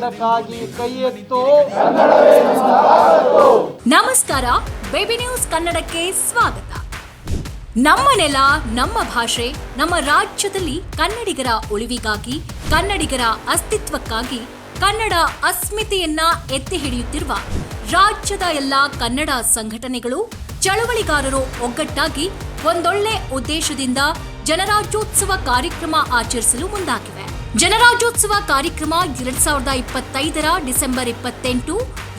ಕನ್ನಡಕ್ಕಾಗಿ ಕೈ ಎತ್ತು ನಮಸ್ಕಾರ ಬೇಬಿ ನ್ಯೂಸ್ ಕನ್ನಡಕ್ಕೆ ಸ್ವಾಗತ. ನಮ್ಮ ನೆಲ, ನಮ್ಮ ಭಾಷೆ, ನಮ್ಮ ರಾಜ್ಯದಲ್ಲಿ ಕನ್ನಡಿಗರ ಉಳಿವಿಗಾಗಿ, ಕನ್ನಡಿಗರ ಅಸ್ತಿತ್ವಕ್ಕಾಗಿ ಕನ್ನಡ ಅಸ್ಮಿತೆಯನ್ನ ಎತ್ತಿ ಹಿಡಿಯುತ್ತಿರುವ ರಾಜ್ಯದ ಎಲ್ಲ ಕನ್ನಡ ಸಂಘಟನೆಗಳು ಚಳವಳಿಗಾರರು ಒಗ್ಗಟ್ಟಾಗಿ ಒಂದೊಳ್ಳೆ ಉದ್ದೇಶದಿಂದ ಜನರಾಜ್ಯೋತ್ಸವ ಕಾರ್ಯಕ್ರಮ ಆಚರಿಸಲು ಮುಂದಾಗಿವೆ. ಜನರಾಜ್ಯೋತ್ಸವ ಕಾರ್ಯಕ್ರಮ ಎರಡ್ ಸಾವಿರದ ಇಪ್ಪತ್ತೈದರ ಡಿಸೆಂಬರ್ ಇಪ್ಪತ್ತೆಂಟು,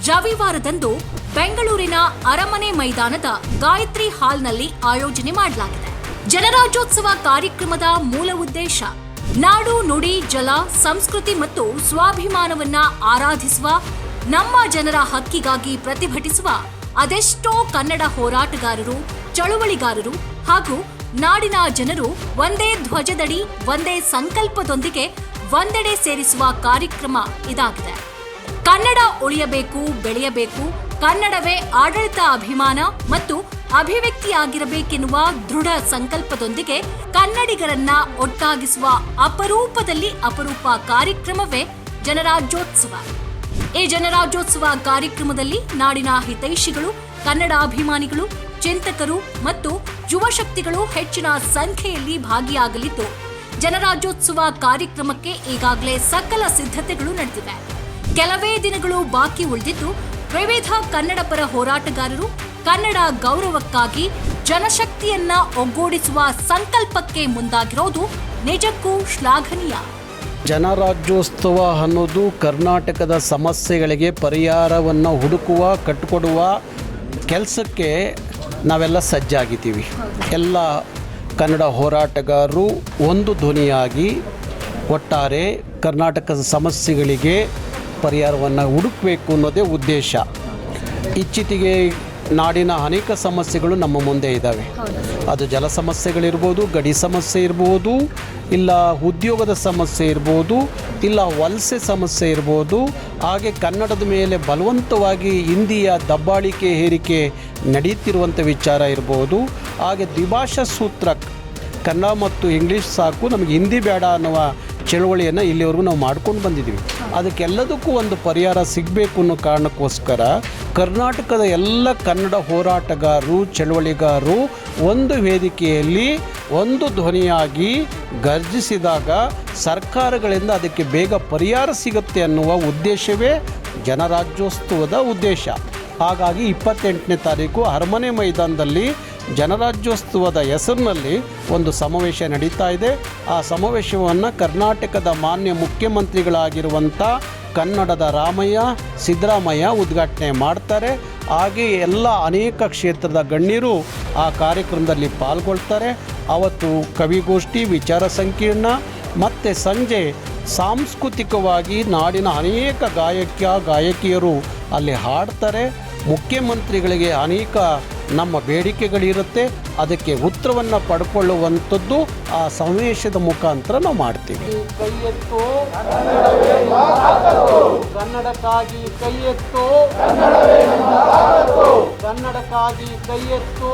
ರವಿವಾರದಂದು ಬೆಂಗಳೂರಿನ ಅರಮನೆ ಮೈದಾನದ ಗಾಯತ್ರಿ ಹಾಲ್ನಲ್ಲಿ ಆಯೋಜನೆ ಮಾಡಲಾಗಿದೆ. ಜನರಾಜ್ಯೋತ್ಸವ ಕಾರ್ಯಕ್ರಮದ ಮೂಲ ಉದ್ದೇಶ, ನಾಡು ನುಡಿ ಜಲ, ಸಂಸ್ಕೃತಿ ಮತ್ತು ಸ್ವಾಭಿಮಾನವನ್ನ ಆರಾಧಿಸುವ, ನಮ್ಮ ಜನರ ಹಕ್ಕಿಗಾಗಿ ಪ್ರತಿಭಟಿಸುವ ಅದೆಷ್ಟೋ ಕನ್ನಡ ಹೋರಾಟಗಾರರು ಚಳುವಳಿಗಾರರು ಹಾಗೂ ನಾಡಿನ ಜನರು ಒಂದೇ ಧ್ವಜದಡಿ, ಒಂದೇ ಸಂಕಲ್ಪದೊಂದಿಗೆ ಒಂದೆಡೆ ಸೇರಿಸುವ ಕಾರ್ಯಕ್ರಮ ಇದಾಗಿದೆ. ಕನ್ನಡ ಉಳಿಯಬೇಕು, ಬೆಳೆಯಬೇಕು, ಕನ್ನಡವೇ ಆಡಳಿತ ಅಭಿಮಾನ ಮತ್ತು ಅಭಿವ್ಯಕ್ತಿಯಾಗಿರಬೇಕೆನ್ನುವ ದೃಢ ಸಂಕಲ್ಪದೊಂದಿಗೆ ಕನ್ನಡಿಗರನ್ನ ಒಟ್ಟಾಗಿಸುವ ಅಪರೂಪದಲ್ಲಿ ಅಪರೂಪ ಕಾರ್ಯಕ್ರಮವೇ ಜನರಾಜ್ಯೋತ್ಸವ. ಈ ಜನರಾಜ್ಯೋತ್ಸವ ಕಾರ್ಯಕ್ರಮದಲ್ಲಿ ನಾಡಿನ ಹಿತೈಷಿಗಳು ಕನ್ನಡಾಭಿಮಾನಿಗಳು ಚಿಂತಕರು ಮತ್ತು ಯುವ ಶಕ್ತಿಗಳು ಹೆಚ್ಚಿನ ಸಂಖ್ಯೆಯಲ್ಲಿ ಭಾಗಿಯಾಗಲಿದ್ದು, ಜನರಾಜ್ಯೋತ್ಸವ ಕಾರ್ಯಕ್ರಮಕ್ಕೆ ಈಗಾಗಲೇ ಸಕಲ ಸಿದ್ಧತೆಗಳು ನಡೆದಿವೆ. ಕೆಲವೇ ದಿನಗಳು ಬಾಕಿ ಉಳಿದಿದ್ದು ವಿವಿಧ ಕನ್ನಡ ಪರ ಹೋರಾಟಗಾರರು ಕನ್ನಡ ಗೌರವಕ್ಕಾಗಿ ಜನಶಕ್ತಿಯನ್ನ ಒಗ್ಗೂಡಿಸುವ ಸಂಕಲ್ಪಕ್ಕೆ ಮುಂದಾಗಿರೋದು ನಿಜಕ್ಕೂ ಶ್ಲಾಘನೀಯ. ಜನರಾಜ್ಯೋತ್ಸವ ಅನ್ನೋದು ಕರ್ನಾಟಕದ ಸಮಸ್ಯೆಗಳಿಗೆ ಪರಿಹಾರವನ್ನು ಹುಡುಕುವ ಕಟ್ಟಿಕೊಡುವ ಕೆಲಸಕ್ಕೆ ನಾವೆಲ್ಲ ಸಜ್ಜಾಗಿದ್ದೀವಿ. ಎಲ್ಲ ಕನ್ನಡ ಹೋರಾಟಗಾರರು ಒಂದು ಧ್ವನಿಯಾಗಿ ಒಟ್ಟಾರೆ ಕರ್ನಾಟಕದ ಸಮಸ್ಯೆಗಳಿಗೆ ಪರಿಹಾರವನ್ನು ಹುಡುಕಬೇಕು ಅನ್ನೋದೇ ಉದ್ದೇಶ. ಇಚ್ಚಿತಿಗೆ ನಾಡಿನ ಅನೇಕ ಸಮಸ್ಯೆಗಳು ನಮ್ಮ ಮುಂದೆ ಇದ್ದಾವೆ. ಅದು ಜಲ ಸಮಸ್ಯೆಗಳಿರ್ಬೋದು, ಗಡಿ ಸಮಸ್ಯೆ ಇರ್ಬೋದು, ಇಲ್ಲ ಉದ್ಯೋಗದ ಸಮಸ್ಯೆ ಇರ್ಬೋದು ಇಲ್ಲ ವಲಸೆ ಸಮಸ್ಯೆ ಇರ್ಬೋದು. ಹಾಗೆ ಕನ್ನಡದ ಮೇಲೆ ಬಲವಂತವಾಗಿ ಹಿಂದಿಯ ದಬ್ಬಾಳಿಕೆ ಹೇರಿಕೆ ನಡೆಯುತ್ತಿರುವಂಥ ವಿಚಾರ ಇರ್ಬೋದು. ಹಾಗೆ ದ್ವಿಭಾಷಾ ಸೂತ್ರ ಕನ್ನಡ ಮತ್ತು ಇಂಗ್ಲೀಷ್ ಸಾಕು, ನಮಗೆ ಹಿಂದಿ ಬೇಡ ಅನ್ನುವ ಚಳುವಳಿಯನ್ನು ಇಲ್ಲಿವರೆಗೂ ನಾವು ಮಾಡ್ಕೊಂಡು ಬಂದಿದ್ದೀವಿ. ಅದಕ್ಕೆಲ್ಲದಕ್ಕೂ ಒಂದು ಪರಿಹಾರ ಸಿಗಬೇಕು ಅನ್ನೋ ಕಾರಣಕ್ಕೋಸ್ಕರ ಕರ್ನಾಟಕದ ಎಲ್ಲ ಕನ್ನಡ ಹೋರಾಟಗಾರರು, ಚಳುವಳಿಗಾರರು ಒಂದು ವೇದಿಕೆಯಲ್ಲಿ ಒಂದು ಧ್ವನಿಯಾಗಿ ಗರ್ಜಿಸಿದಾಗ ಸರ್ಕಾರಗಳಿಂದ ಅದಕ್ಕೆ ಬೇಗ ಪರಿಹಾರ ಸಿಗುತ್ತೆ ಅನ್ನುವ ಉದ್ದೇಶವೇ ಜನರಾಜ್ಯೋತ್ಸವದ ಉದ್ದೇಶ. ಹಾಗಾಗಿ ಇಪ್ಪತ್ತೆಂಟನೇ ತಾರೀಕು ಅರಮನೆ ಮೈದಾನದಲ್ಲಿ ಜನರಾಜ್ಯೋತ್ಸವದ ಹೆಸರಿನಲ್ಲಿ ಒಂದು ಸಮಾವೇಶ ನಡೀತಾ ಇದೆ. ಆ ಸಮಾವೇಶವನ್ನು ಕರ್ನಾಟಕದ ಮಾನ್ಯ ಮುಖ್ಯಮಂತ್ರಿಗಳಾಗಿರುವಂಥ ಕನ್ನಡದ ರಾಮಯ್ಯ, ಸಿದ್ದರಾಮಯ್ಯ ಉದ್ಘಾಟನೆ ಮಾಡ್ತಾರೆ. ಹಾಗೆಯೇ ಎಲ್ಲ ಅನೇಕ ಕ್ಷೇತ್ರದ ಗಣ್ಯರು ಆ ಕಾರ್ಯಕ್ರಮದಲ್ಲಿ ಪಾಲ್ಗೊಳ್ತಾರೆ. ಅವತ್ತು ಕವಿಗೋಷ್ಠಿ ವಿಚಾರ ಸಂಕೀರ್ಣ, ಮತ್ತು ಸಂಜೆ ಸಾಂಸ್ಕೃತಿಕವಾಗಿ ನಾಡಿನ ಅನೇಕ ಗಾಯಕ, ಗಾಯಕಿಯರು ಅಲ್ಲಿ ಹಾಡ್ತಾರೆ. ಮುಖ್ಯಮಂತ್ರಿಗಳಿಗೆ ಅನೇಕ ನಮ್ಮ ಬೇಡಿಕೆಗಳಿರುತ್ತೆ. ಅದಕ್ಕೆ ಉತ್ತರವನ್ನು ಪಡ್ಕೊಳ್ಳುವಂಥದ್ದು ಆ ಸಮಾವೇಶದ ಮುಖಾಂತರ ನಾವು ಮಾಡ್ತೀವಿ. ಕನ್ನಡಕ್ಕಾಗಿ ಕೈ ಎತ್ತು ಕನ್ನಡಕ್ಕಾಗಿ ಕೈ ಎತ್ತು